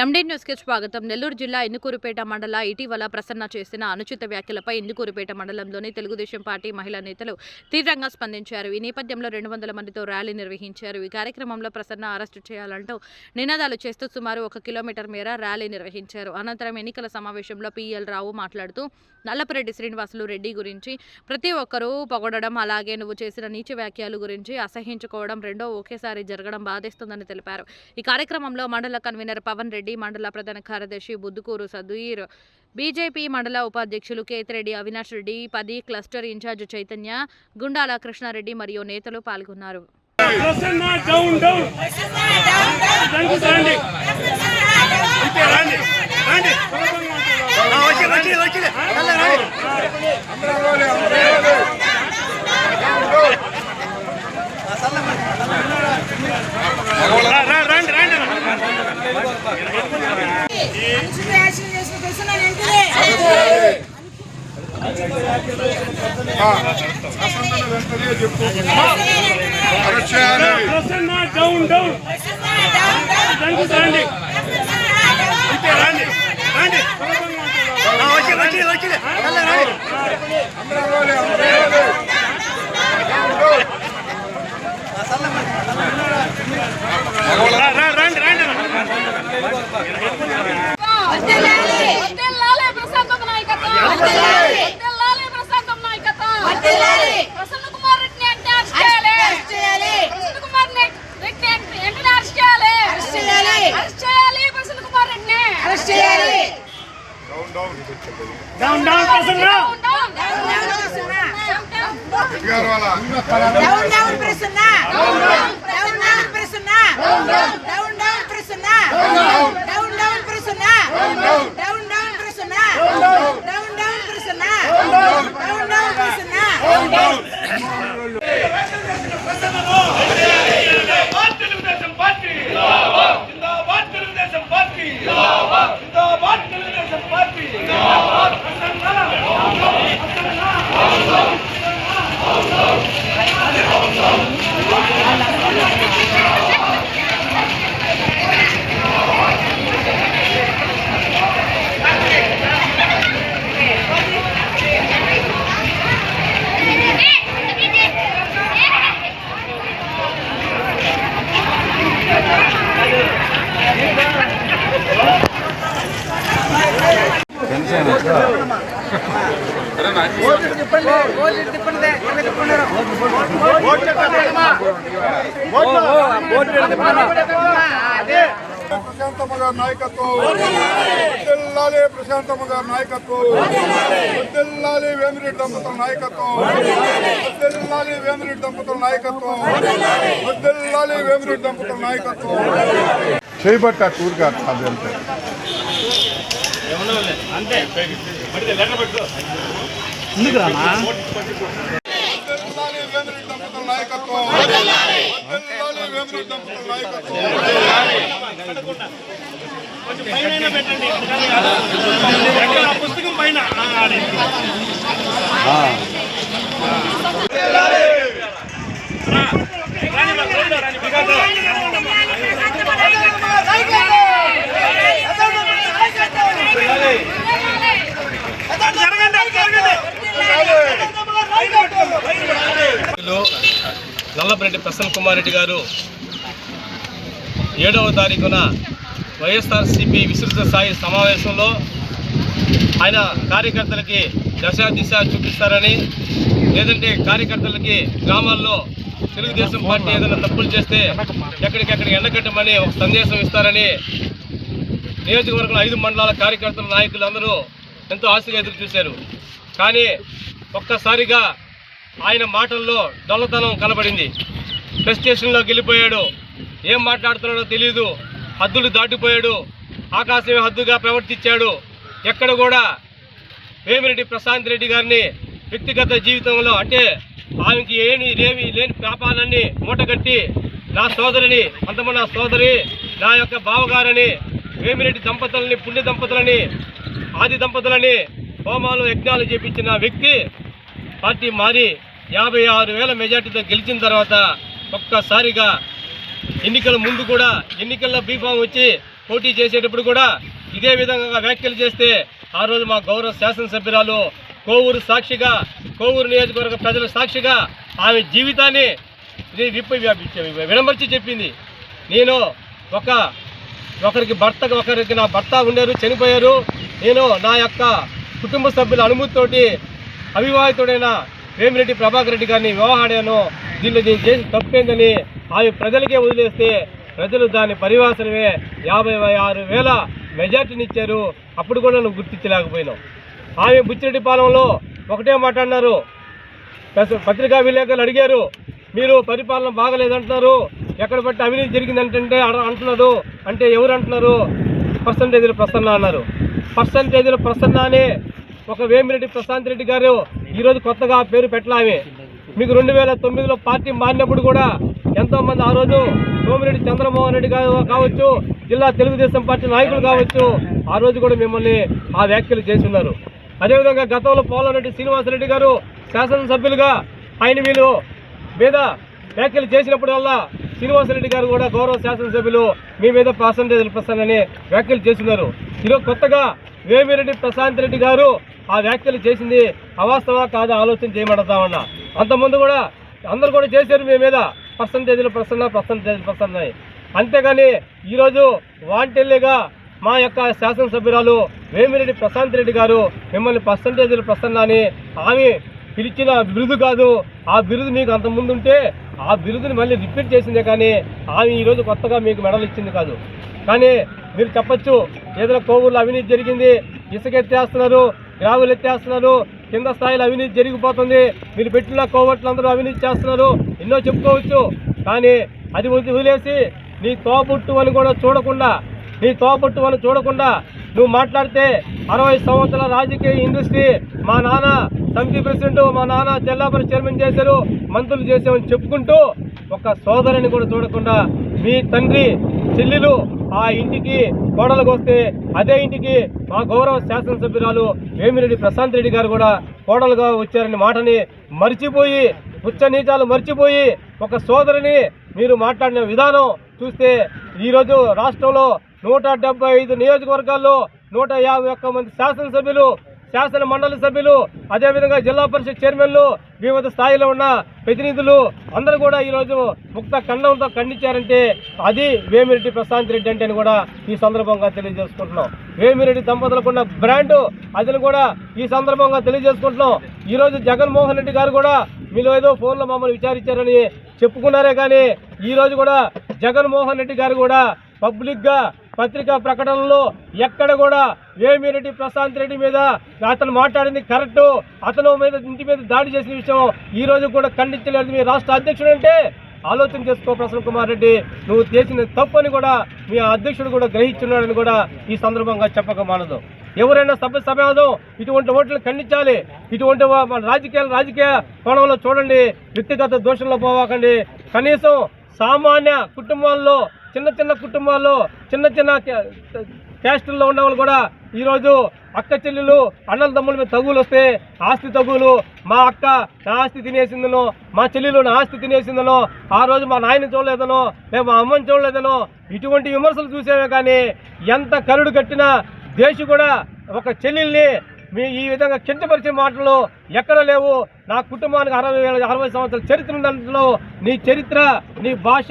MD న్యూస్కి స్వాగతం. నెల్లూరు జిల్లా ఇందుకూరుపేట మండల ఇటీవల ప్రసన్న చేసిన అనుచిత వ్యాఖ్యలపై ఇందుకూరుపేట మండలంలోని తెలుగుదేశం పార్టీ మహిళా నేతలు తీవ్రంగా స్పందించారు. ఈ నేపథ్యంలో రెండు వందల మందితో ర్యాలీ నిర్వహించారు. ఈ కార్యక్రమంలో ప్రసన్న అరెస్టు చేయాలంటూ నినాదాలు చేస్తూ సుమారు ఒక కిలోమీటర్ మేర ర్యాలీ నిర్వహించారు. అనంతరం ఎన్నికల సమావేశంలో పిఎల్ రావు మాట్లాడుతూ నల్లపరెడ్డి శ్రీనివాసులు రెడ్డి గురించి ప్రతి ఒక్కరూ పొగడడం అలాగే నువ్వు చేసిన నీచ వ్యాఖ్యలు గురించి అసహించుకోవడం రెండో ఒకేసారి జరగడం బాధిస్తుందని తెలిపారు. ఈ కార్యక్రమంలో మండల కన్వీనర్ పవన్ రెడ్డి మండల ప్రధాన కార్యదర్శి బుద్దుకూరు సదుయీర్ బీజేపీ మండల ఉపాధ్యక్షులు కేతిరెడ్డి అవినాష్ రెడ్డి పది క్లస్టర్ ఇన్ఛార్జ్ చైతన్య గుండాల కృష్ణారెడ్డి మరియు నేతలు పాల్గొన్నారు ప్రసన్న డౌన్ డౌన్ రండి రండి ఇంతే రండి రండి వచ్చి వచ్చి వచ్చి రా, రా, రండి రండి యాక్షన్ చేసిన ప్రశ్న వెంటనే Prasanna down down Prasanna down down Prasanna down down Prashanthamma గారి నాయకత్వం వద్దెల్లాలి ప్రశాంతమ్మ గారి నాయకత్వం వద్దెల్లాలి వేమిరెడ్డి దంపతుల నాయకత్వం వద్దెల్లాలి వేమిరెడ్డి దంపతుల నాయకత్వం వద్దెల్లాలి వేమిరెడ్డి దంపతుల నాయకత్వం చేయబట్ట టూర్ గారు అంతే అంతే నాయకత్వం పైన పెట్టండి. పుస్తకం పైన నల్లపరెడ్డి ప్రసన్న కుమార్ రెడ్డి గారు ఏడవ తారీఖున వైఎస్ఆర్సీపీ విస్తృత స్థాయి సమావేశంలో ఆయన కార్యకర్తలకి దశ దిశ చూపిస్తారని లేదంటే కార్యకర్తలకి గ్రామాల్లో తెలుగుదేశం పార్టీ ఏదైనా తప్పులు చేస్తే ఎక్కడికెక్కడ ఎండగట్టమని ఒక సందేశం ఇస్తారని నియోజకవర్గంలో ఐదు మండలాల కార్యకర్తల నాయకులు అందరూ ఎంతో ఆశగా ఎదురు చూశారు కానీ ఒక్కసారిగా ఆయన మాటల్లో డొల్లతనం కనబడింది. ప్రెస్ స్టేషన్లో గెలిపోయాడు. ఏం మాట్లాడుతున్నాడో తెలియదు హద్దులు దాటిపోయాడు. ఆకాశమే హద్దుగా ప్రవర్తించాడు. ఎక్కడ కూడా వేమిరెడ్డి ప్రశాంత్ రెడ్డి గారిని వ్యక్తిగత జీవితంలో అంటే ఆమెకి ఏమి లేవి లేని పాపాలన్నీ మూటగట్టి నా సోదరిని అంతమ నా సోదరి నా యొక్క బావగారని వేమిరెడ్డి దంపతులని పుణ్య దంపతులని ఆది దంపతులని హోమాలు యజ్ఞాలు చేపించిన వ్యక్తి పార్టీ మారి యాభై ఆరు వేల మెజార్టీతో గెలిచిన తర్వాత ఒక్కసారిగా ఎన్నికల ముందు కూడా ఎన్నికల్లో బీఫామ్ వచ్చి పోటీ చేసేటప్పుడు కూడా ఇదే విధంగా వ్యాఖ్యలు చేస్తే ఆ రోజు మా గౌరవ శాసనసభ్యురాలు కోవూరు సాక్షిగా కోవూరు నియోజకవర్గ ప్రజల సాక్షిగా ఆమె జీవితాన్ని విడమర్చి చెప్పింది. నేను ఒక ఒకరికి భర్త ఒకరికి నా భర్త ఉండేరు చనిపోయారు. నేను నా యొక్క కుటుంబ సభ్యుల అనుమతితోటి అవివాహితుడైన వేమిరెడ్డి ప్రభాకర్ రెడ్డి గారిని వివాహాడాను దీనిలో నేను చేసి తప్పేందని ఆమె ప్రజలకే వదిలేస్తే ప్రజలు దాని పరివాసనమే. యాభై ఆరు వేల మెజార్టీని ఇచ్చారు అప్పుడు కూడా నువ్వు గుర్తించలేకపోయినావు. ఆమె బుచ్చిరెడ్డిపాలెంలో ఒకటే మాట్లాడినారు పత్రికా విలేకరులు అడిగారు. మీరు పరిపాలన బాగలేదంటున్నారు. ఎక్కడ బట్టి అవినీతి జరిగిందంటే అంటున్నారు. అంటే ఎవరు అంటున్నారు? పర్సంటేజీలు ప్రసన్న అన్నారు. పర్సంటేజీలు ప్రసన్న అని ఒక వేమిరెడ్డి ప్రశాంత్ రెడ్డి గారు ఈరోజు కొత్తగా పేరు పెట్టలామే. మీకు రెండు వేల తొమ్మిదిలో పార్టీ మారినప్పుడు కూడా ఎంతో మంది ఆ రోజు సోమిరెడ్డి చంద్రమోహన్ రెడ్డి గారు కావచ్చు జిల్లా తెలుగుదేశం పార్టీ నాయకులు కావచ్చు ఆ రోజు కూడా మిమ్మల్ని ఆ వ్యాఖ్యలు చేస్తున్నారు. అదేవిధంగా గతంలో పోలారెడ్డి శ్రీనివాసరెడ్డి గారు శాసనసభ్యులుగా ఆయన వీళ్ళు మీద వ్యాఖ్యలు చేసినప్పుడల్లా శ్రీనివాసరెడ్డి గారు కూడా గౌరవ శాసనసభ్యులు మీ మీద పర్సంటేజ్ ప్రసన్న వ్యాఖ్యలు చేస్తున్నారు. ఈరోజు కొత్తగా వేమిరెడ్డి ప్రశాంత్ రెడ్డి గారు ఆ వ్యాఖ్యలు చేసింది అవాస్తవా కాదా ఆలోచన చేయమంటామన్నా అంతకుముందు కూడా అందరు కూడా చేశారు మీ మీద పర్సంటేజీలు ప్రసన్న పర్సంటేజ్ ప్రసన్న అని. అంతేగాని ఈరోజు వాంటెల్లిగా మా యొక్క శాసనసభ్యురాలు వేమిరెడ్డి ప్రశాంత్ రెడ్డి గారు మిమ్మల్ని పర్సంటేజీలు ప్రసన్న అని ఆమె పిలిచిన బిరుదు కాదు. ఆ బిరుదు మీకు అంత ఉంటే ఆ బిరుదుని మళ్ళీ రిపీట్ చేసిందే కానీ ఆమె ఈరోజు కొత్తగా మీకు మెడల్ ఇచ్చింది కాదు. కానీ మీరు చెప్పచ్చు ఏదైనా కోవూరులో అవినీతి జరిగింది ఇసుకెత్తేస్తున్నారు గ్రావులు ఎత్తేస్తున్నారు కింద స్థాయిలో అవినీతి జరిగిపోతుంది. మీరు పెట్టిన కోవట్లు అందరూ అవినీతి చేస్తున్నారు. ఎన్నో చెప్పుకోవచ్చు. కానీ అది వదిలేసి నీ తోబుట్టు అని కూడా చూడకుండా నీ తోబుట్టు అని చూడకుండా నువ్వు మాట్లాడితే అరవై సంవత్సరాల రాజకీయ ఇండస్ట్రీ మా నాన్న సమితి ప్రెసిడెంట్ మా నాన్న జిల్లాపరి చైర్మన్ చేశారు మంత్రులు చేసామని చెప్పుకుంటూ ఒక సోదరుని కూడా చూడకుండా మీ తండ్రి చెల్లెలు ఆ ఇంటికి కోడలకు వస్తే అదే ఇంటికి మా గౌరవ శాసనసభ్యురాలు వేమిరెడ్డి ప్రశాంత్ రెడ్డి గారు కూడా కోడలుగా వచ్చారని మాటని మర్చిపోయి ఉచ్చ నీచాలు మర్చిపోయి ఒక సోదరిని మీరు మాట్లాడిన విధానం చూస్తే ఈరోజు రాష్ట్రంలో నూట డెబ్బై ఐదు నియోజకవర్గాల్లో నూట యాభై ఒక్క మంది శాసనసభ్యులు శాసన మండలి సభ్యులు అదేవిధంగా జిల్లా పరిషత్ చైర్మన్లు వివిధ స్థాయిలో ఉన్న ప్రతినిధులు అందరూ కూడా ఈరోజు ముక్త ఖండంతో ఖండించారంటే అది వేమిరెడ్డి ప్రశాంత్ రెడ్డి అంటే అని కూడా ఈ సందర్భంగా తెలియజేసుకుంటున్నాం. వేమిరెడ్డి దంపతులకు ఉన్న బ్రాండు అదిని కూడా ఈ సందర్భంగా తెలియజేసుకుంటున్నాం. ఈరోజు జగన్మోహన్ రెడ్డి గారు కూడా మీరు ఏదో ఫోన్లో మమ్మల్ని విచారించారని చెప్పుకున్నారే కానీ ఈరోజు కూడా జగన్మోహన్ రెడ్డి గారు కూడా పబ్లిక్గా పత్రికా ప్రకటనలో ఎక్కడ కూడా వేమిరెడ్డి ప్రశాంత్ రెడ్డి మీద అతను మాట్లాడింది కరెక్టు అతను మీద ఇంటి మీద దాడి చేసిన విషయం ఈ రోజు కూడా ఖండించలేదు. మీ రాష్ట్ర అధ్యక్షుడు అంటే ఆలోచన చేసుకో ప్రసన్న కుమార్ రెడ్డి. నువ్వు చేసిన తప్పు అని కూడా మీ అధ్యక్షుడు కూడా గ్రహించున్నాడని కూడా ఈ సందర్భంగా చెప్పక మానదు. ఎవరైనా సభ్య సమాజం ఇటువంటి ఓట్లు ఖండించాలి. ఇటువంటి రాజకీయాలు రాజకీయ కోణంలో చూడండి. వ్యక్తిగత దోషంలో పోవాకండి. కనీసం సామాన్య కుటుంబాల్లో చిన్న చిన్న కుటుంబాల్లో చిన్న చిన్న క్యాస్టుల్లో ఉన్న వాళ్ళు కూడా ఈరోజు అక్క చెల్లెలు అన్నల తమ్ముల మీద తగులు వస్తే ఆస్తి తగులు. మా అక్క నా ఆస్తి తినేసిందనో మా చెల్లెలు నా ఆస్తి తినేసిందనో ఆ రోజు మా నాయన చూడలేదనో మేము మా అమ్మని చూడలేదనో ఇటువంటి విమర్శలు చూసేవే కానీ ఎంత కరుడు కట్టినా దేశ కూడా ఒక చెల్లెల్ని మీ ఈ విధంగా కించపరిచే మాటలు ఎక్కడ లేవు. నా కుటుంబానికి అరవై వేల అరవై సంవత్సరాల చరిత్ర ఉన్న దాంట్లో నీ చరిత్ర నీ భాష